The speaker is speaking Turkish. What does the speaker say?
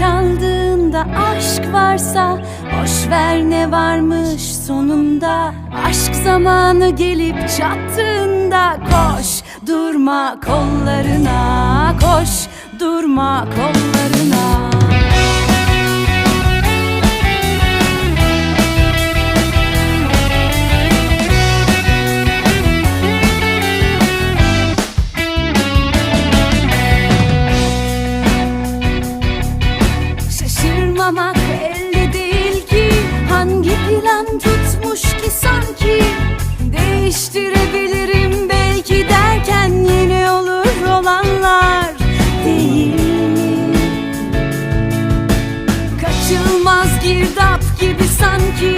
çaldığında aşk varsa Boş ver ne varmış sonunda. Aşk zamanı gelip çattığında Koş durma kollarına Koş durma kollarına Kaçılmaz girdap gibi sanki